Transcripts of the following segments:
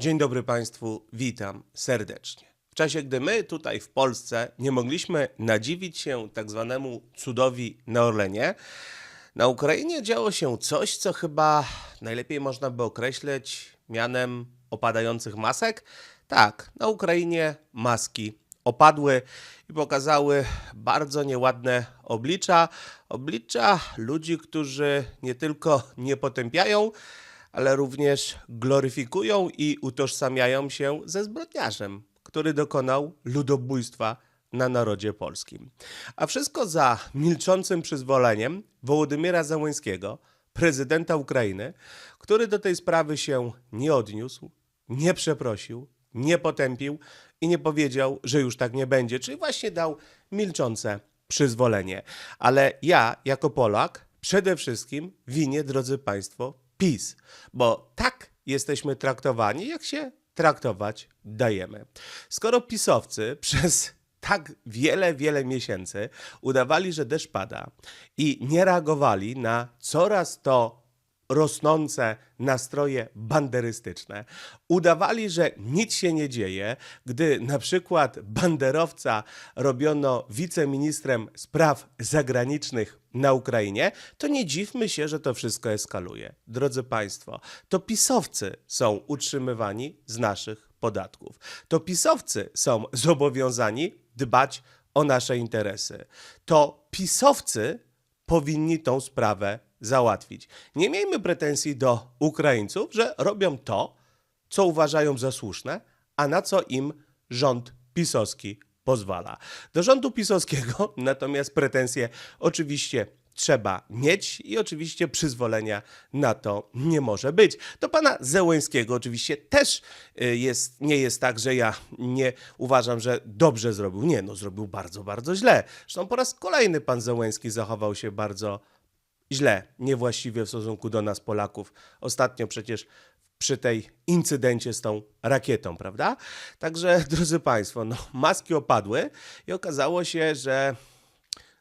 Dzień dobry Państwu, witam serdecznie. W czasie, gdy my tutaj w Polsce nie mogliśmy nadziwić się tak zwanemu cudowi na Orlenie, na Ukrainie działo się coś, co chyba najlepiej można by określić mianem opadających masek. Tak, na Ukrainie maski opadły i pokazały bardzo nieładne oblicza. Oblicza ludzi, którzy nie tylko nie potępiają, ale również gloryfikują i utożsamiają się ze zbrodniarzem, który dokonał ludobójstwa na narodzie polskim. A wszystko za milczącym przyzwoleniem Wołodymyra Załęskiego, prezydenta Ukrainy, który do tej sprawy się nie odniósł, nie przeprosił, nie potępił i nie powiedział, że już tak nie będzie, czyli właśnie dał milczące przyzwolenie. Ale ja, jako Polak, przede wszystkim winię, drodzy Państwo, PiS, bo tak jesteśmy traktowani, jak się traktować dajemy. Skoro pisowcy przez tak wiele, wiele miesięcy udawali, że deszcz pada i nie reagowali na coraz to rosnące nastroje banderystyczne. Udawali, że nic się nie dzieje, gdy na przykład banderowca robiono wiceministrem spraw zagranicznych na Ukrainie, to nie dziwmy się, że to wszystko eskaluje. Drodzy Państwo, to pisowcy są utrzymywani z naszych podatków. To pisowcy są zobowiązani dbać o nasze interesy. To pisowcy powinni tą sprawę załatwić. Nie miejmy pretensji do Ukraińców, że robią to, co uważają za słuszne, a na co im rząd pisowski pozwala. Do rządu pisowskiego natomiast pretensje oczywiście trzeba mieć i oczywiście przyzwolenia na to nie może być. Do pana Zełęskiego oczywiście też y, jest, nie jest tak, że ja nie uważam, że dobrze zrobił. Nie, no zrobił bardzo, bardzo źle. Zresztą po raz kolejny pan Zełęski zachował się bardzo źle, niewłaściwie w stosunku do nas Polaków. Ostatnio przecież przy tej incydencie z tą rakietą, prawda? Także, drodzy Państwo, no, maski opadły i okazało się, że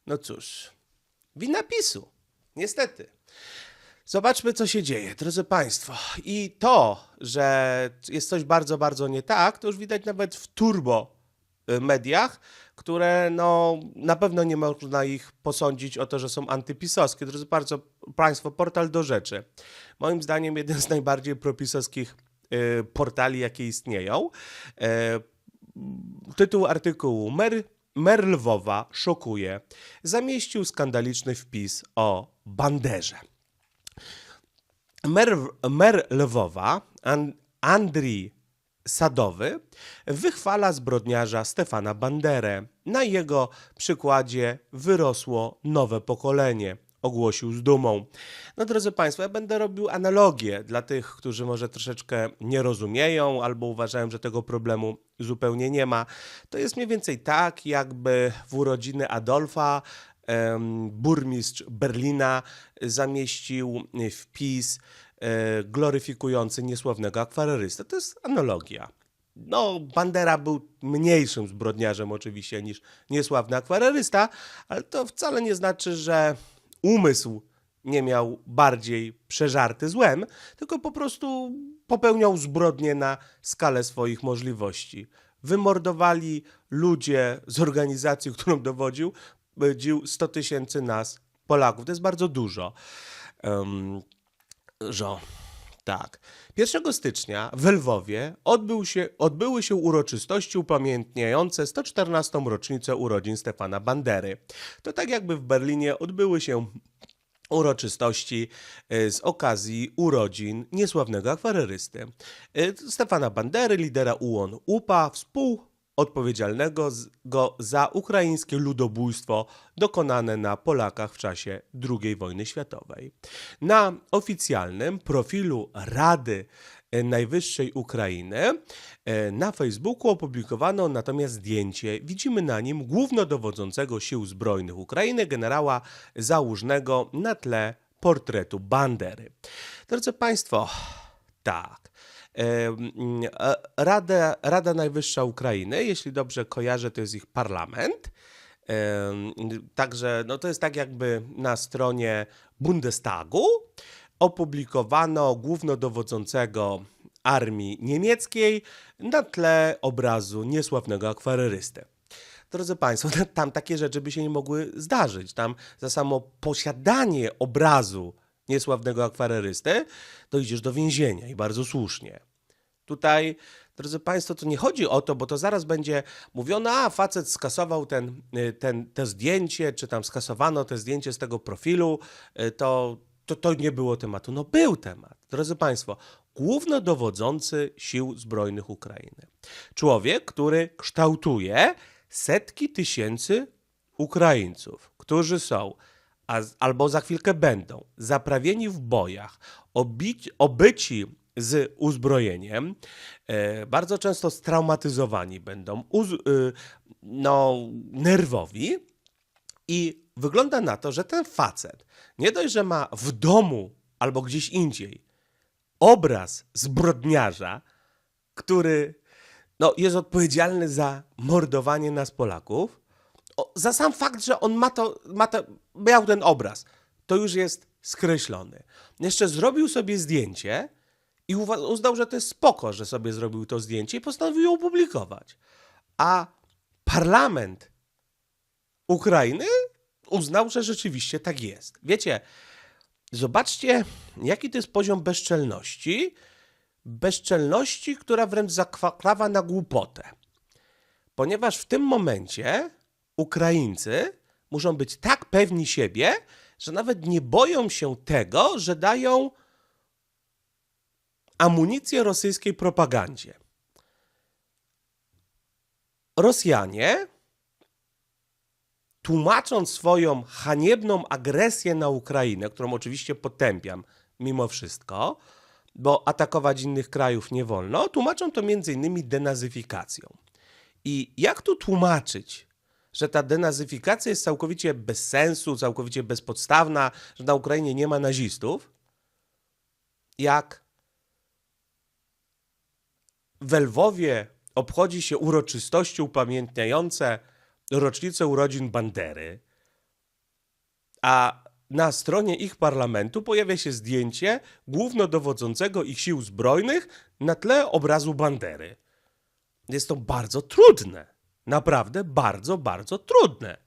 no cóż, wina PiSu. Niestety. Zobaczmy, co się dzieje, drodzy Państwo. I to, że jest coś bardzo, bardzo nie tak, to już widać nawet w turbo y, mediach, które no, na pewno nie można ich posądzić o to, że są antypisowskie. Drodzy bardzo Państwo, portal do rzeczy. Moim zdaniem jeden z najbardziej propisowskich y, portali, jakie istnieją. E, tytuł artykułu Mer, Mer Lwowa szokuje. Zamieścił skandaliczny wpis o banderze. Mer, mer Lwowa, An, Andrii Sadowy, wychwala zbrodniarza Stefana Banderę. Na jego przykładzie wyrosło nowe pokolenie. Ogłosił z dumą. No, drodzy Państwo, ja będę robił analogię dla tych, którzy może troszeczkę nie rozumieją albo uważają, że tego problemu zupełnie nie ma. To jest mniej więcej tak, jakby w urodziny Adolfa burmistrz Berlina zamieścił wpis gloryfikujący niesławnego akwarelistę. To jest analogia. No, Bandera był mniejszym zbrodniarzem oczywiście niż niesławny akwarerysta, ale to wcale nie znaczy, że umysł nie miał bardziej przeżarty złem, tylko po prostu popełniał zbrodnie na skalę swoich możliwości. Wymordowali ludzie z organizacji, którą dowodził, dowodził 100 tysięcy nas, Polaków. To jest bardzo dużo. Um, żo. Tak. 1 stycznia w Lwowie odbył się, odbyły się uroczystości upamiętniające 114. rocznicę urodzin Stefana Bandery. To tak jakby w Berlinie odbyły się uroczystości e, z okazji urodzin niesławnego akwarelysty. E, Stefana Bandery, lidera UON UPA, współodpowiedzialnego z- go za ukraińskie ludobójstwo dokonane na Polakach w czasie II wojny światowej. Na oficjalnym profilu Rady e, Najwyższej Ukrainy e, na Facebooku opublikowano natomiast zdjęcie. Widzimy na nim głównodowodzącego Sił Zbrojnych Ukrainy, generała Załużnego na tle portretu Bandery. Drodzy Państwo, tak. Mm, e, Rada, Najwyższa Ukrainy, jeśli dobrze kojarzę, to jest ich parlament. Także no to jest tak jakby na stronie Bundestagu opublikowano głównodowodzącego armii niemieckiej na tle obrazu niesławnego akwarelysty. Drodzy Państwo, tam takie rzeczy by się nie mogły zdarzyć. Tam za samo posiadanie obrazu niesławnego akwarelysty dojdziesz do więzienia i bardzo słusznie. Tutaj, drodzy Państwo, to nie chodzi o to, bo to zaraz będzie mówione, a facet skasował ten, y, ten, to zdjęcie, czy tam skasowano te zdjęcie z tego profilu, y, to, to, to nie było tematu. No był temat. Drodzy Państwo, głównodowodzący sił zbrojnych Ukrainy. Człowiek, który kształtuje setki tysięcy Ukraińców, którzy są a, albo za chwilkę będą zaprawieni w bojach, obici, obyci z uzbrojeniem, e, bardzo często straumatyzowani będą, uz, y, no, nerwowi. I wygląda na to, że ten facet nie dość, że ma w domu albo gdzieś indziej obraz zbrodniarza, który no, jest odpowiedzialny za mordowanie nas Polaków, za sam fakt, że on ma to, ma to, miał ten obraz, to już jest skreślony. Jeszcze zrobił sobie zdjęcie i uznał, że to jest spoko, że sobie zrobił to zdjęcie i postanowił ją opublikować. A parlament Ukrainy uznał, że rzeczywiście tak jest. Wiecie, zobaczcie, jaki to jest poziom bezczelności. Bezczelności, która wręcz zakrawa na głupotę. Ponieważ w tym momencie Ukraińcy muszą być tak pewni siebie, że nawet nie boją się tego, że dają amunicję rosyjskiej propagandzie. Rosjanie, tłumacząc swoją haniebną agresję na Ukrainę, którą oczywiście potępiam mimo wszystko, bo atakować innych krajów nie wolno, tłumaczą to innymi denazyfikacją. I jak tu tłumaczyć, że ta denazyfikacja jest całkowicie bez sensu, całkowicie bezpodstawna, że na Ukrainie nie ma nazistów? Jak w Lwowie obchodzi się uroczystości upamiętniające rocznicę urodzin Bandery, a na stronie ich parlamentu pojawia się zdjęcie głównodowodzącego ich sił zbrojnych na tle obrazu Bandery. Jest to bardzo trudne. Naprawdę bardzo, bardzo trudne.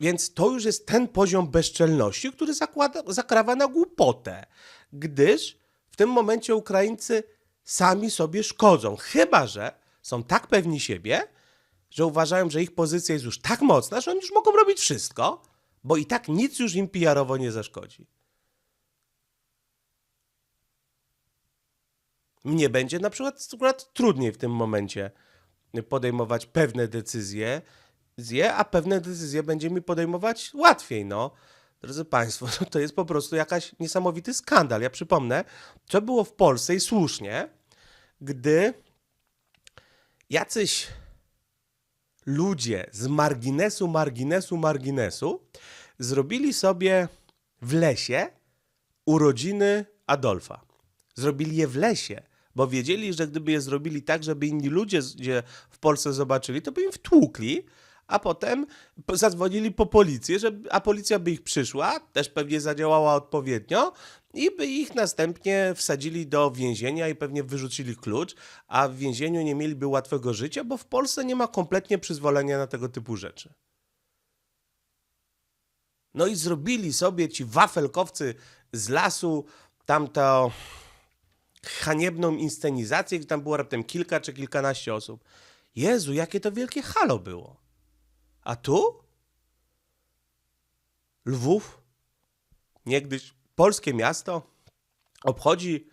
Więc to już jest ten poziom bezczelności, który zakłada, zakrawa na głupotę, gdyż w tym momencie Ukraińcy sami sobie szkodzą, chyba że są tak pewni siebie, że uważają, że ich pozycja jest już tak mocna, że oni już mogą robić wszystko, bo i tak nic już im PR-owo nie zaszkodzi. Mnie będzie na przykład akurat trudniej w tym momencie podejmować pewne decyzje, zje, a pewne decyzje będzie mi podejmować łatwiej, no. Drodzy Państwo, no to jest po prostu jakaś niesamowity skandal. Ja przypomnę, co było w Polsce i słusznie, gdy jacyś ludzie z marginesu, marginesu, marginesu zrobili sobie w lesie urodziny Adolfa. Zrobili je w lesie, bo wiedzieli, że gdyby je zrobili tak, żeby inni ludzie gdzie w Polsce zobaczyli, to by im wtłukli, a potem zadzwonili po policję, żeby, a policja by ich przyszła, też pewnie zadziałała odpowiednio i by ich następnie wsadzili do więzienia i pewnie wyrzucili klucz, a w więzieniu nie mieliby łatwego życia, bo w Polsce nie ma kompletnie przyzwolenia na tego typu rzeczy. No i zrobili sobie ci wafelkowcy z lasu tamto haniebną inscenizację, gdzie tam było raptem kilka czy kilkanaście osób. Jezu, jakie to wielkie halo było. A tu? Lwów, niegdyś polskie miasto, obchodzi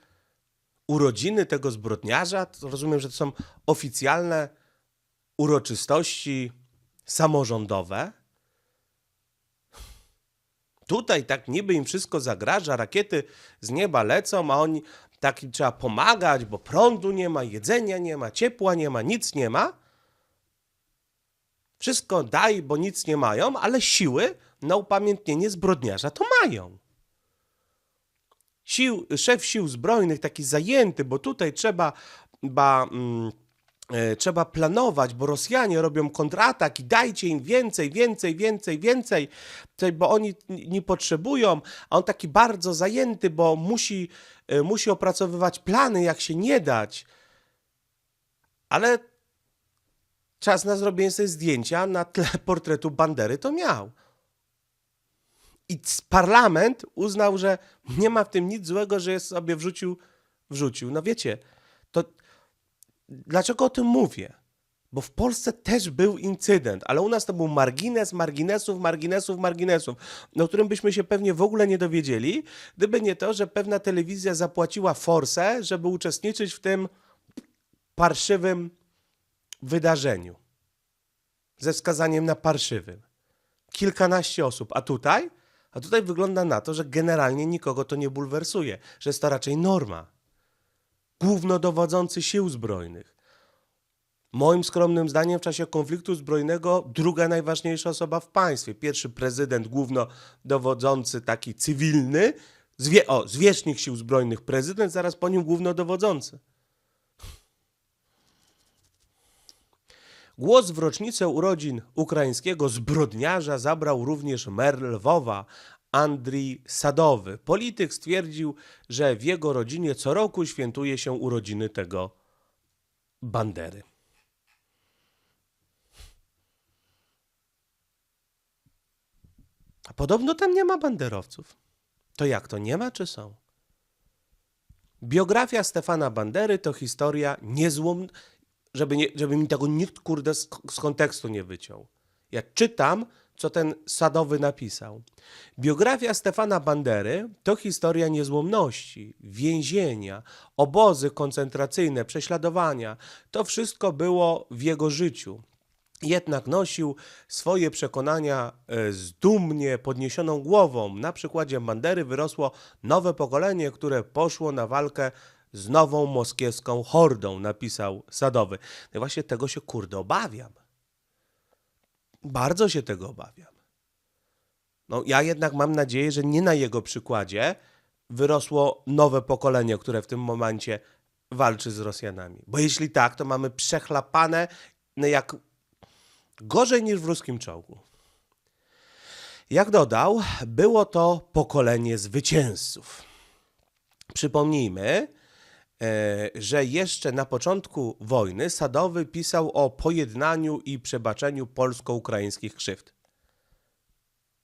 urodziny tego zbrodniarza. Rozumiem, że to są oficjalne uroczystości samorządowe. Tutaj tak niby im wszystko zagraża, rakiety z nieba lecą, a oni tak im trzeba pomagać, bo prądu nie ma, jedzenia nie ma, ciepła nie ma, nic nie ma. Wszystko daj, bo nic nie mają, ale siły na upamiętnienie zbrodniarza to mają. Sił, szef sił zbrojnych, taki zajęty, bo tutaj trzeba ba, mm, trzeba planować, bo Rosjanie robią kontratak i dajcie im więcej, więcej, więcej, więcej, bo oni nie potrzebują, a on taki bardzo zajęty, bo musi, e, musi opracowywać plany, jak się nie dać. Ale czas na zrobienie sobie zdjęcia na tle portretu Bandery to miał. I parlament uznał, że nie ma w tym nic złego, że jest sobie wrzucił, wrzucił. No wiecie, to dlaczego o tym mówię? Bo w Polsce też był incydent, ale u nas to był margines, marginesów, marginesów, marginesów, o którym byśmy się pewnie w ogóle nie dowiedzieli, gdyby nie to, że pewna telewizja zapłaciła forsę, żeby uczestniczyć w tym parszywym wydarzeniu. Ze wskazaniem na parszywym. Kilkanaście osób. A tutaj? A tutaj wygląda na to, że generalnie nikogo to nie bulwersuje, że jest to raczej norma. Głównodowodzący sił zbrojnych. Moim skromnym zdaniem w czasie konfliktu zbrojnego druga najważniejsza osoba w państwie. Pierwszy prezydent głównodowodzący taki cywilny, zwie, o, zwierzchnik sił zbrojnych prezydent, zaraz po nim głównodowodzący. Głos w rocznicę urodzin ukraińskiego zbrodniarza zabrał również mer Lwowa, Andrii Sadowy. Polityk stwierdził, że w jego rodzinie co roku świętuje się urodziny tego Bandery. A podobno tam nie ma banderowców. To jak to nie ma, czy są? Biografia Stefana Bandery to historia niezłom, żeby, nie, żeby mi tego nikt, kurde, z, z kontekstu nie wyciął. Ja czytam, co ten Sadowy napisał. Biografia Stefana Bandery to historia niezłomności, więzienia, obozy koncentracyjne, prześladowania. To wszystko było w jego życiu. Jednak nosił swoje przekonania e, z dumnie podniesioną głową. Na przykładzie Bandery wyrosło nowe pokolenie, które poszło na walkę z nową moskiewską hordą, napisał Sadowy. No i właśnie tego się kurde obawiam. Bardzo się tego obawiam. No, ja jednak mam nadzieję, że nie na jego przykładzie wyrosło nowe pokolenie, które w tym momencie walczy z Rosjanami. Bo jeśli tak, to mamy przechlapane no jak gorzej niż w ruskim czołgu. Jak dodał, było to pokolenie zwycięzców. Przypomnijmy, że jeszcze na początku wojny Sadowy pisał o pojednaniu i przebaczeniu polsko-ukraińskich krzywd.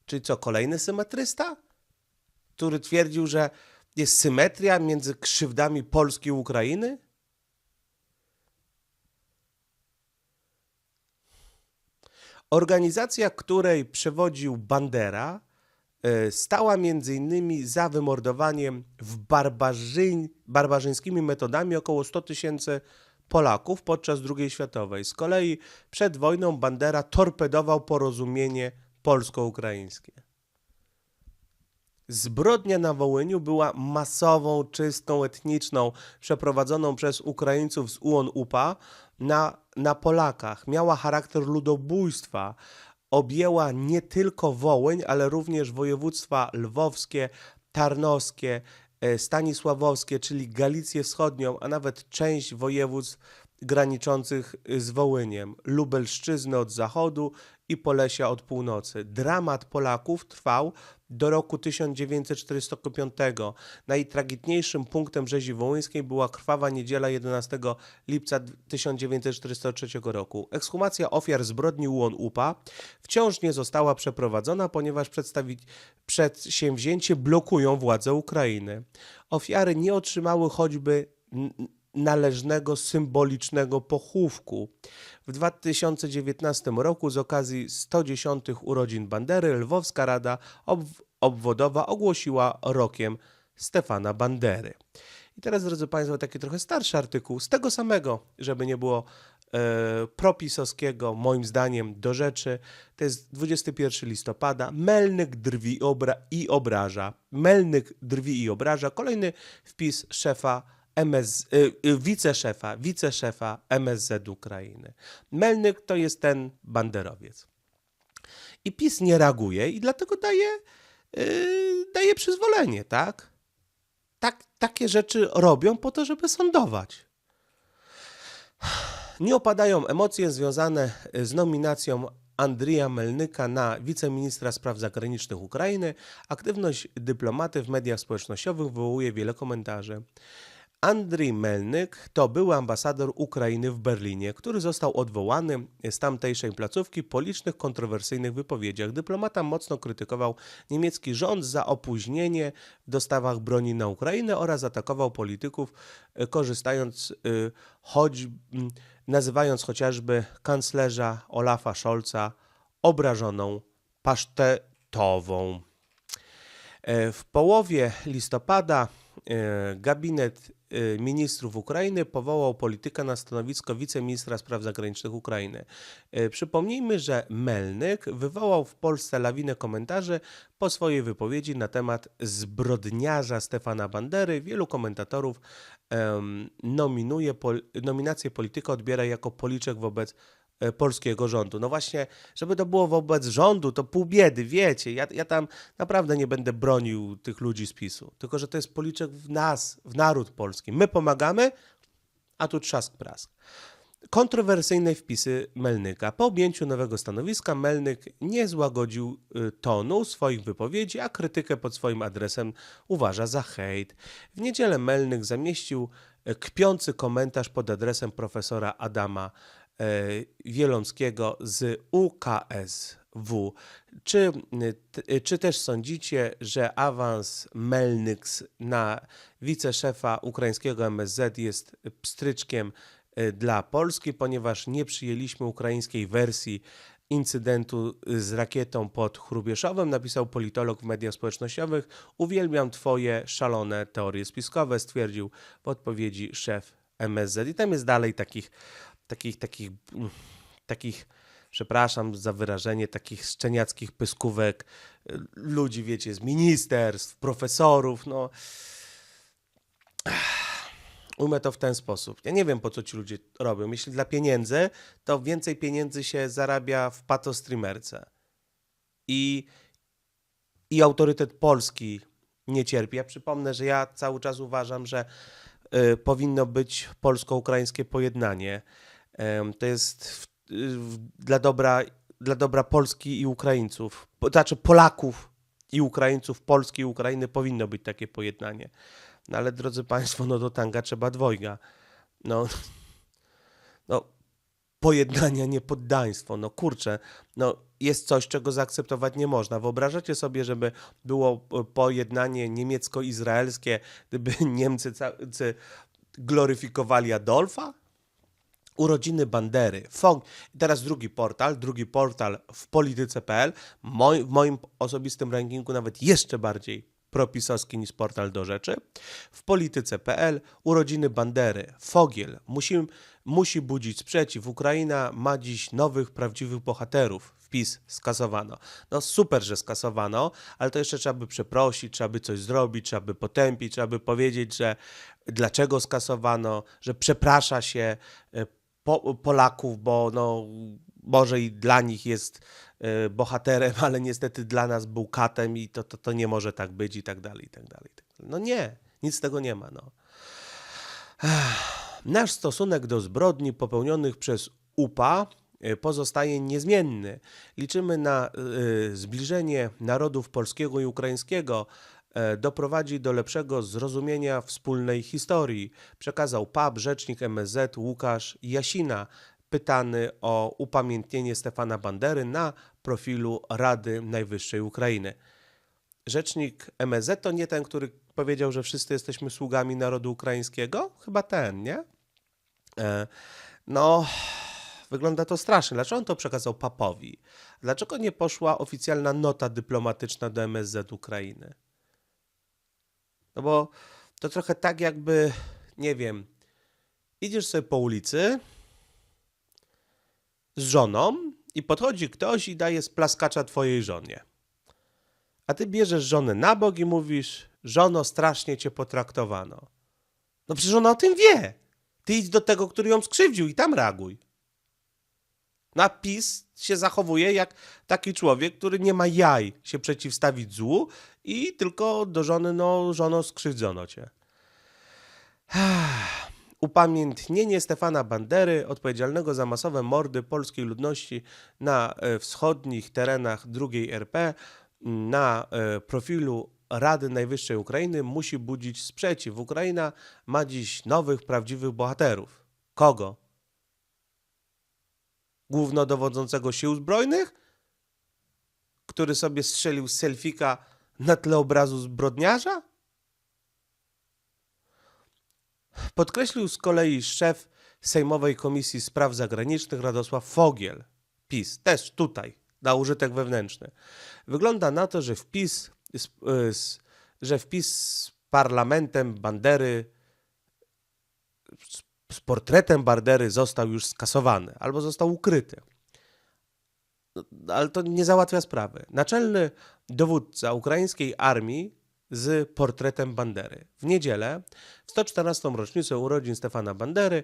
Czyli co, kolejny symetrysta? Który twierdził, że jest symetria między krzywdami Polski i Ukrainy? Organizacja, której przewodził Bandera, e, stała między innymi za wymordowaniem w barbarzyń, barbarzyńskimi metodami około 100 tysięcy Polaków podczas II światowej. Z kolei przed wojną Bandera torpedował porozumienie polsko-ukraińskie. Zbrodnia na Wołyniu była masową czystką etniczną przeprowadzoną przez Ukraińców z UON-UPA na, na Polakach. Miała charakter ludobójstwa. Objęła nie tylko Wołyń, ale również województwa lwowskie, tarnowskie, e, stanisławowskie, czyli Galicję Wschodnią, a nawet część województw graniczących z Wołyniem, Lubelszczyzny od zachodu i Polesia od północy. Dramat Polaków trwał do roku 1945. Najtragiczniejszym punktem rzezi wołyńskiej była krwawa niedziela 11 lipca 1943 roku. Ekshumacja ofiar zbrodni UON-UPA wciąż nie została przeprowadzona, ponieważ przedsięwzięcie blokują władze Ukrainy. Ofiary nie otrzymały choćby należnego symbolicznego pochówku. W 2019 roku z okazji 110 urodzin Bandery Lwowska Rada Ob- Obwodowa ogłosiła rokiem Stefana Bandery. I teraz, drodzy Państwo, taki trochę starszy artykuł z tego samego, żeby nie było e, propisowskiego, moim zdaniem, do rzeczy. To jest 21 listopada. Melnyk drwi obra i obraża. Melnyk drwi i obraża. Kolejny wpis szefa MS, y, y, wiceszefa, wiceszefa MSZ Ukrainy. Melnyk to jest ten banderowiec. I PiS nie reaguje i dlatego daje, yy, daje przyzwolenie, tak? tak? Takie rzeczy robią po to, żeby sądować. Nie opadają emocje związane z nominacją Andrija Melnyka na wiceministra spraw zagranicznych Ukrainy. Aktywność dyplomaty w mediach społecznościowych wywołuje wiele komentarzy. Andrii Melnyk to były ambasador Ukrainy w Berlinie, który został odwołany z tamtejszej placówki po licznych kontrowersyjnych wypowiedziach. Dyplomata mocno krytykował niemiecki rząd za opóźnienie w dostawach broni na Ukrainę oraz atakował polityków, e, korzystając, y, choć, nazywając chociażby kanclerza Olafa Scholza obrażoną pasztetową. E, W połowie listopada e, gabinet e, ministrów Ukrainy powołał polityka na stanowisko wiceministra spraw zagranicznych Ukrainy. E, Przypomnijmy, że Melnyk wywołał w Polsce lawinę komentarzy po swojej wypowiedzi na temat zbrodniarza Stefana Bandery. Wielu komentatorów em, nominuje, pol, nominację polityka odbiera jako policzek wobec polskiego rządu. No właśnie, żeby to było wobec rządu, to pół biedy, wiecie. Ja, ja tam naprawdę nie będę bronił tych ludzi z PiSu. Tylko, że to jest policzek w nas, w naród polski. My pomagamy, a tu trzask prask. Kontrowersyjne wpisy Melnyka. Po objęciu nowego stanowiska Melnyk nie złagodził y, tonu swoich wypowiedzi, a krytykę pod swoim adresem uważa za hejt. W niedzielę Melnyk zamieścił y, kpiący komentarz pod adresem profesora Adama e, Wielomskiego z UKSW. Czy, t- czy też sądzicie, że awans Melnyks na wiceszefa ukraińskiego MSZ jest pstryczkiem y, dla Polski, ponieważ nie przyjęliśmy ukraińskiej wersji incydentu z rakietą pod Chrubieszowem, napisał politolog w mediach społecznościowych. Uwielbiam twoje szalone teorie spiskowe, stwierdził w odpowiedzi szef MSZ. I tam jest dalej takich, takich, takich, mm, takich przepraszam za wyrażenie, takich szczeniackich pyskówek y, ludzi, wiecie, z ministerstw, profesorów, no ujmę to w ten sposób. Ja nie wiem, po co ci ludzie robią. Jeśli dla pieniędzy, to więcej pieniędzy się zarabia w patostreamerce. I, I autorytet Polski nie cierpi. Ja przypomnę, że ja cały czas uważam, że y, powinno być polsko-ukraińskie pojednanie. To jest dla, dobra, dla dobra Polski i Ukraińców. Znaczy Polaków i Ukraińców, Polski i Ukrainy powinno być takie pojednanie. No ale drodzy Państwo, no do tanga trzeba dwojga. No, no pojednania, nie poddaństwo. No kurczę, no jest coś, czego zaakceptować nie można. Wyobrażacie sobie, żeby było pojednanie niemiecko-izraelskie, gdyby Niemcy gloryfikowali Adolfa? Urodziny Bandery. Fog. Teraz drugi portal, drugi portal w polityce.pl. Moj, w moim osobistym rankingu nawet jeszcze bardziej propisowski niż portal do rzeczy. W polityce.pl urodziny Bandery. Fogiel musi, musi budzić sprzeciw. Ukraina ma dziś nowych, prawdziwych bohaterów. Wpis skasowano. No super, że skasowano, ale to jeszcze trzeba by przeprosić, trzeba by coś zrobić, trzeba by potępić, trzeba by powiedzieć, że dlaczego skasowano, że przeprasza się e, po, Polaków, bo no, może i dla nich jest e, bohaterem, ale niestety dla nas był katem i to, to, to nie może tak być i tak dalej, i tak dalej. tak. No nie, nic z tego nie ma. No. Nasz stosunek do zbrodni popełnionych przez UPA e, pozostaje niezmienny. Liczymy na e, zbliżenie narodów polskiego i ukraińskiego, doprowadzi do lepszego zrozumienia wspólnej historii, przekazał PAP rzecznik MSZ Łukasz Jasina, pytany o upamiętnienie Stefana Bandery na profilu Rady Najwyższej Ukrainy. Rzecznik MSZ to nie ten, który powiedział, że wszyscy jesteśmy sługami narodu ukraińskiego? Chyba ten, nie? E, No, wygląda to strasznie. Dlaczego on to przekazał papowi? Dlaczego nie poszła oficjalna nota dyplomatyczna do MSZ Ukrainy? No bo to trochę tak jakby, nie wiem, idziesz sobie po ulicy z żoną i podchodzi ktoś i daje splaskacza twojej żonie. A ty bierzesz żonę na bok i mówisz, żono, strasznie cię potraktowano. No przecież ona o tym wie. Ty idź do tego, który ją skrzywdził i tam reaguj. Napis się zachowuje jak taki człowiek, który nie ma jaj się przeciwstawić złu i tylko do żony, no żono skrzywdzono cię. upamiętnienie Stefana Bandery, odpowiedzialnego za masowe mordy polskiej ludności na e, wschodnich terenach II RP, na e, profilu Rady Najwyższej Ukrainy musi budzić sprzeciw. Ukraina ma dziś nowych, prawdziwych bohaterów. Kogo? Głównodowodzącego sił zbrojnych? Który sobie strzelił selfika na tle obrazu zbrodniarza? Podkreślił z kolei szef Sejmowej Komisji Spraw Zagranicznych Radosław Fogiel. PiS, też tutaj, na użytek wewnętrzny. Wygląda na to, że wpis że wpis z parlamentem Bandery, z portretem Bandery został już skasowany albo został ukryty. Ale to nie załatwia sprawy. Naczelny dowódca ukraińskiej armii z portretem Bandery. W niedzielę, w 114. rocznicę urodzin Stefana Bandery,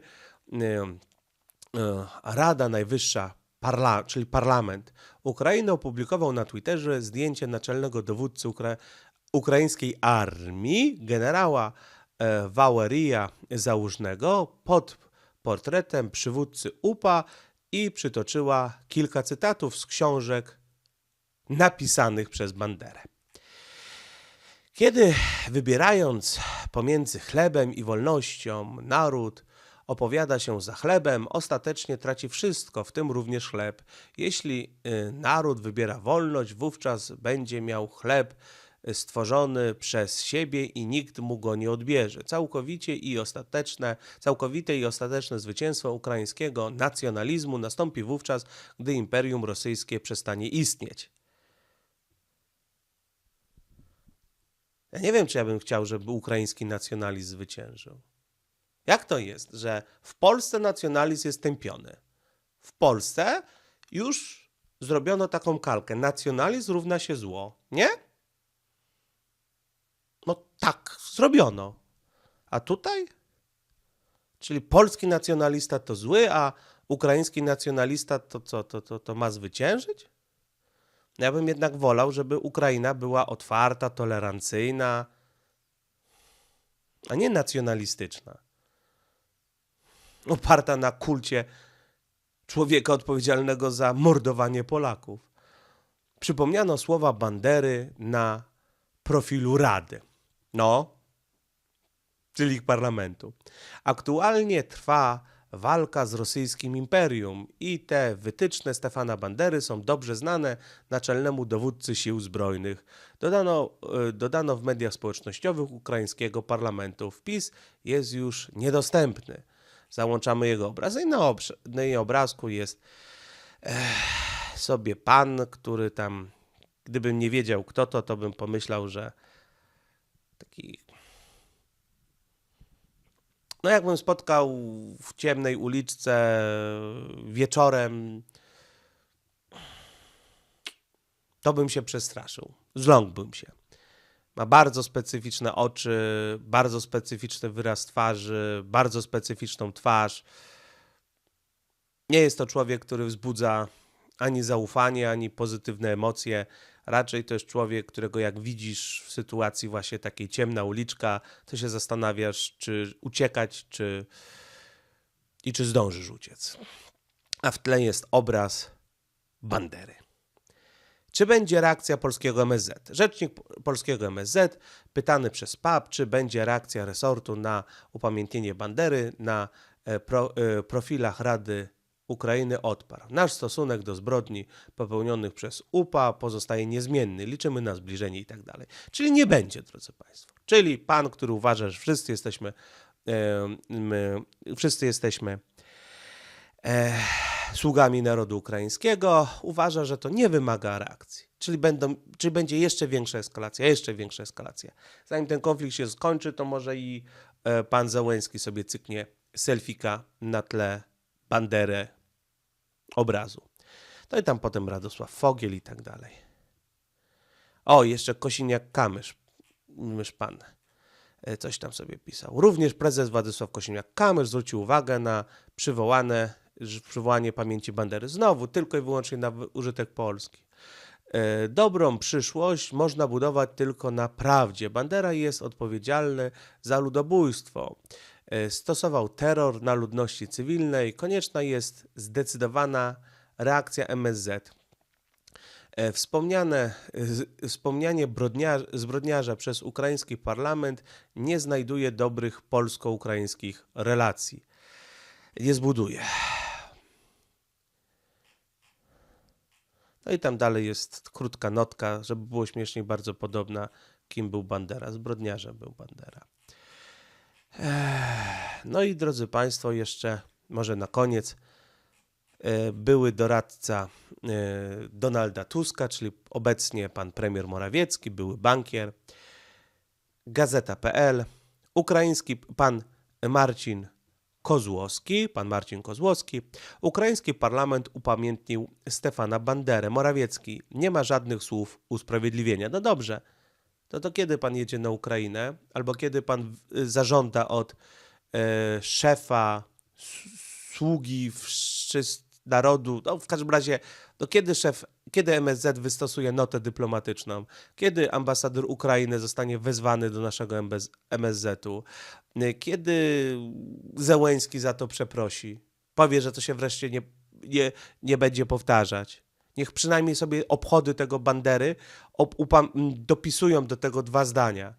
y, y, Rada Najwyższa, parla, czyli parlament Ukrainy opublikował na Twitterze zdjęcie naczelnego dowódcy ukra ukraińskiej armii, generała e, Wałerija Załużnego, pod portretem przywódcy UPA i przytoczyła kilka cytatów z książek napisanych przez Banderę. Kiedy wybierając pomiędzy chlebem i wolnością, naród opowiada się za chlebem, ostatecznie traci wszystko, w tym również chleb. Jeśli y, naród wybiera wolność, wówczas będzie miał chleb stworzony przez siebie i nikt mu go nie odbierze. Całkowicie i ostateczne, całkowite i ostateczne zwycięstwo ukraińskiego nacjonalizmu nastąpi wówczas, gdy Imperium Rosyjskie przestanie istnieć. Ja nie wiem, czy ja bym chciał, żeby ukraiński nacjonalizm zwyciężył. Jak to jest, że w Polsce nacjonalizm jest tępiony? W Polsce już zrobiono taką kalkę. Nacjonalizm równa się zło, nie? No tak, zrobiono. A tutaj? Czyli polski nacjonalista to zły, a ukraiński nacjonalista to co, to, to, to ma zwyciężyć? Ja bym jednak wolał, żeby Ukraina była otwarta, tolerancyjna, a nie nacjonalistyczna. Oparta na kulcie człowieka odpowiedzialnego za mordowanie Polaków. Przypomniano słowa Bandery na profilu Rady. No, czyli parlamentu. Aktualnie trwa walka z rosyjskim imperium i te wytyczne Stefana Bandery są dobrze znane naczelnemu dowódcy sił zbrojnych. Dodano, y, dodano w mediach społecznościowych ukraińskiego parlamentu. Wpis jest już niedostępny. Załączamy jego obraz i na, obrz- na jej obrazku jest eh, sobie pan, który tam, gdybym nie wiedział kto to, to bym pomyślał, że taki no jakbym spotkał w ciemnej uliczce wieczorem, to bym się przestraszył. Zląkłbym się. Ma bardzo specyficzne oczy, bardzo specyficzny wyraz twarzy, bardzo specyficzną twarz. Nie jest to człowiek, który wzbudza ani zaufanie, ani pozytywne emocje. Raczej to jest człowiek, którego jak widzisz w sytuacji właśnie takiej ciemna uliczka, to się zastanawiasz, czy uciekać, czy i czy zdążysz uciec. A w tle jest obraz Bandery. Czy będzie reakcja polskiego MSZ? Rzecznik polskiego MSZ, pytany przez PAP, czy będzie reakcja resortu na upamiętnienie Bandery na e, pro, e, profilach Rady Ukrainy odparł. Nasz stosunek do zbrodni popełnionych przez UPA pozostaje niezmienny. Liczymy na zbliżenie i tak dalej. Czyli nie będzie, drodzy Państwo. Czyli pan, który uważa, że wszyscy jesteśmy, my, wszyscy jesteśmy e, sługami narodu ukraińskiego, uważa, że to nie wymaga reakcji. Czyli, będą, czyli będzie jeszcze większa eskalacja, jeszcze większa eskalacja. Zanim ten konflikt się skończy, to może i e, pan Załęski sobie cyknie selfika na tle Banderę obrazu. No i tam potem Radosław Fogiel i tak dalej. O, jeszcze Kosiniak-Kamysz, mysz pan, e, coś tam sobie pisał. Również prezes Władysław Kosiniak-Kamysz zwrócił uwagę na przywołane, przywołanie pamięci Bandery. Znowu, tylko i wyłącznie na użytek Polski. E, Dobrą przyszłość można budować tylko na prawdzie. Bandera jest odpowiedzialny za ludobójstwo. E, stosował terror na ludności cywilnej. Konieczna jest zdecydowana reakcja MSZ. E, Wspomniane, z- wspomnianie brodnia- zbrodniarza przez ukraiński parlament nie znajduje dobrych polsko-ukraińskich relacji. Nie zbuduje. No i tam dalej jest krótka notka, żeby było śmieszniej, bardzo podobna, kim był Bandera. Zbrodniarzem był Bandera. No i drodzy Państwo, jeszcze może na koniec e, były doradca e, Donalda Tuska, czyli obecnie pan premier Morawiecki, były bankier, Gazeta.pl, ukraiński pan Marcin Kozłowski, pan Marcin Kozłowski, ukraiński parlament upamiętnił Stefana Banderę. Morawiecki, nie ma żadnych słów usprawiedliwienia. No dobrze, to to kiedy pan jedzie na Ukrainę, albo kiedy pan y, zażąda od e, szefa sługi narodu, no w każdym razie, no kiedy szef, kiedy MSZ wystosuje notę dyplomatyczną, kiedy ambasador Ukrainy zostanie wezwany do naszego MSZ-u, y, kiedy Zełęński za to przeprosi, powie, że to się wreszcie nie, nie, nie będzie powtarzać. Niech przynajmniej sobie obchody tego bandery dopisują do tego dwa zdania.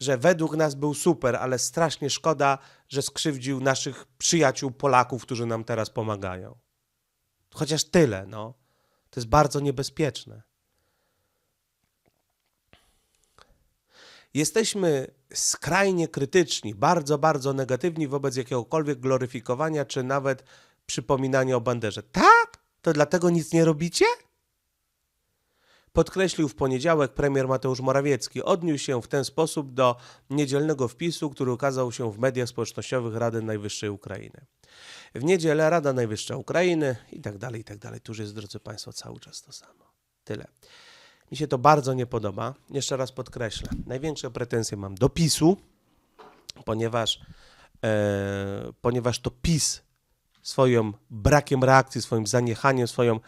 Że według nas był super, ale strasznie szkoda, że skrzywdził naszych przyjaciół Polaków, którzy nam teraz pomagają. Chociaż tyle, no. To jest bardzo niebezpieczne. Jesteśmy skrajnie krytyczni, bardzo, bardzo negatywni wobec jakiegokolwiek gloryfikowania, czy nawet przypominania o banderze. Tak? To dlatego nic nie robicie? Podkreślił w poniedziałek premier Mateusz Morawiecki. Odniósł się w ten sposób do niedzielnego wpisu, który ukazał się w mediach społecznościowych Rady Najwyższej Ukrainy. W niedzielę Rada Najwyższa Ukrainy i tak dalej, i tak dalej. Tu już jest, drodzy Państwo, cały czas to samo. Tyle. Mi się to bardzo nie podoba. Jeszcze raz podkreślę. Największe pretensje mam do PiSu, ponieważ, e, ponieważ to PiS swoim brakiem reakcji, swoim zaniechaniem, swoją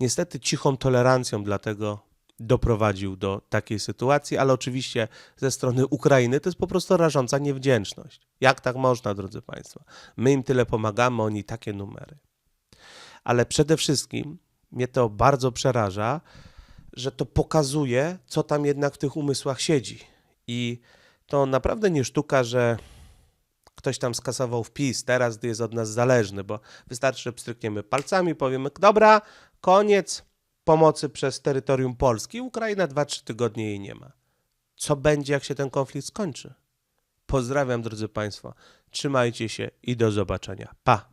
niestety cichą tolerancją dlatego doprowadził do takiej sytuacji, ale oczywiście ze strony Ukrainy to jest po prostu rażąca niewdzięczność. Jak tak można, drodzy Państwo? My im tyle pomagamy, oni takie numery. Ale przede wszystkim mnie to bardzo przeraża, że to pokazuje, co tam jednak w tych umysłach siedzi. I to naprawdę nie sztuka, że ktoś tam skasował wpis teraz, jest od nas zależny, bo wystarczy, że pstrykniemy palcami, powiemy, dobra, koniec pomocy przez terytorium Polski, Ukraina 2-3 tygodnie jej nie ma. Co będzie, jak się ten konflikt skończy? Pozdrawiam, drodzy Państwo. Trzymajcie się i do zobaczenia. Pa!